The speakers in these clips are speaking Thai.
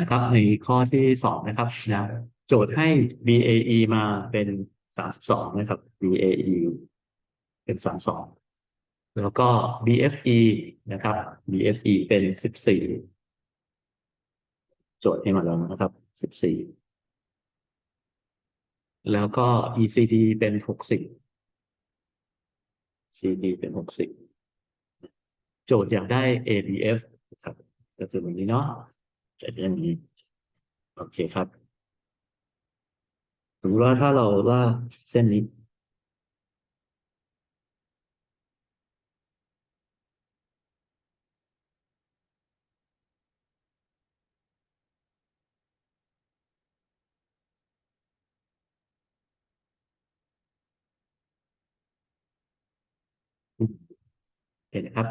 นะครับ ในข้อที่สองนะครับนะโจทย์ให้ BAE มาเป็นสามสิบสองนะครับ BAE เป็นสามสองแล้วก็ BFE นะครับ BFE เป็นสิบสี่โจทย์ให้มาแล้วนะครับสิบสี่แล้วก็ ECD เป็นหกสิบ CD เป็นหกสิบโจทย์อยากได้ ABF ครับก็คือแบบนี้เนาะ จะเป็นอย่างนี้ โอเคครับสมมติว่าถ้าเราว่าเส้นนี้เห็นครับ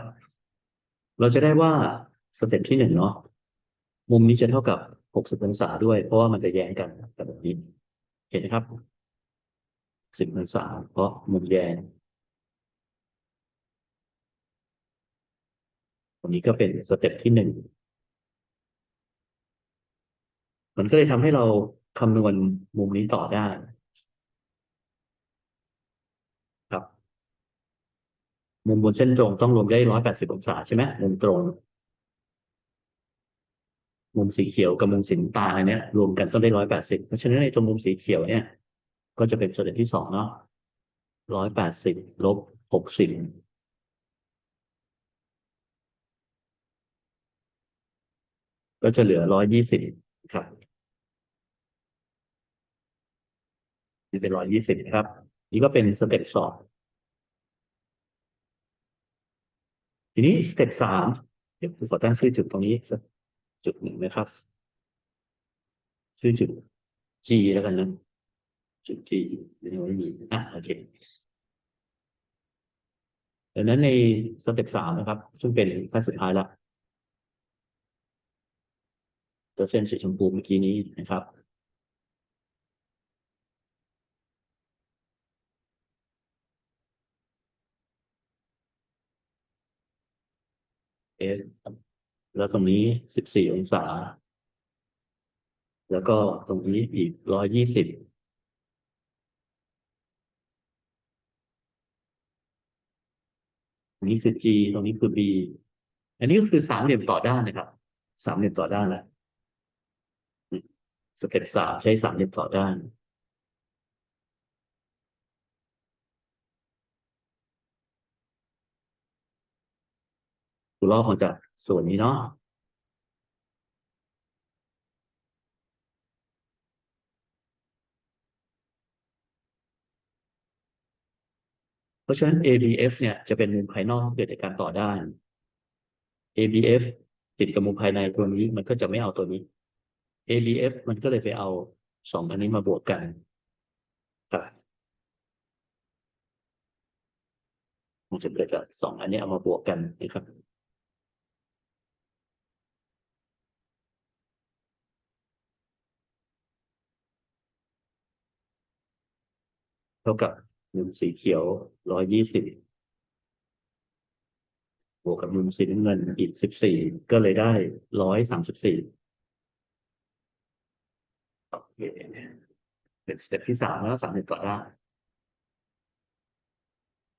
เราจะได้ว่าสเต็ปที่หนึ่งเนาะ มุมนี้จะเท่ากับหกสิบองศาด้วย เพราะว่ามันจะแย้งกันกับแบบนี้ เห็นนะครับสิบองศาเพราะมุมแย้งตรงนี้ก็เป็นสเต็ปที่หนึ่งมันก็เลยทำให้เราคำนวณมุมนี้ต่อได้ครับมุมบนเส้นตรงต้องรวมได้ร้อยแปดสิบองศาใช่ไหมมุมตรง มุมสีเขียวกับมุมสีน้ำตาลอันเนี้ยรวมกันต้องได้ร้อยแปดสิบเพราะฉะนั้นในตรงมุมสีเขียวเนี่ย ก็จะเป็นสเต็ปที่สองเนาะร้อยแปดสิบลบหกสิบก็จะเหลือร้อยยี่สิบครับนี่เป็นร้อยยี่สิบนะครับ นี่ก็เป็นสเต็ปสองทีนี้สเต็ปสามเดี๋ยวผมขอตั้งชื่อจุดตรงนี้สัก จุดหนึ่งนะครับ ชื่อจุด G แล้วกันนะ จุด G ยังไม่มีอะโอเคดังนั้นในสเต็ปสามนะครับ ซึ่งเป็นขั้นสุดท้ายละตัวเส้นสีชมพูเมื่อกี้นี้นะครับ S แล้วตรงนี้สิบสี่องศา แล้วก็ตรงนี้อีกร้อยยี่สิบตรงนี้คือ G ตรงนี้คือ B อันนี้ก็คือสามเหลี่ยมต่อด้านนะครับ สามเหลี่ยมต่อด้านแหละสเต็ปสามใช้สามเหลี่ยมต่อด้าน ลอกมาจากส่วนนี้เนาะเพราะฉะนั้น ABF เนี่ยจะเป็นมุมภายนอกเกิดจากการต่อด้าน ABF ติดกับมุมภายในตัวนี้มันก็จะไม่เอาตัวนี้ ABF มันก็เลยไปเอาสองอันนี้มาบวกกันครับมันจะเกิดจากสองอันนี้เอามาบวกกันนะครับ ท่ากับมุมสีเขียวร้อยยี่สิบบวกกับมุมสีน้ำเงินอีกสิบสี่ก็เลยได้ร้อยสามสิบสี่โอเคเป็นสเต็ปที่สามแล้วสามเหลี่ยมต่อด้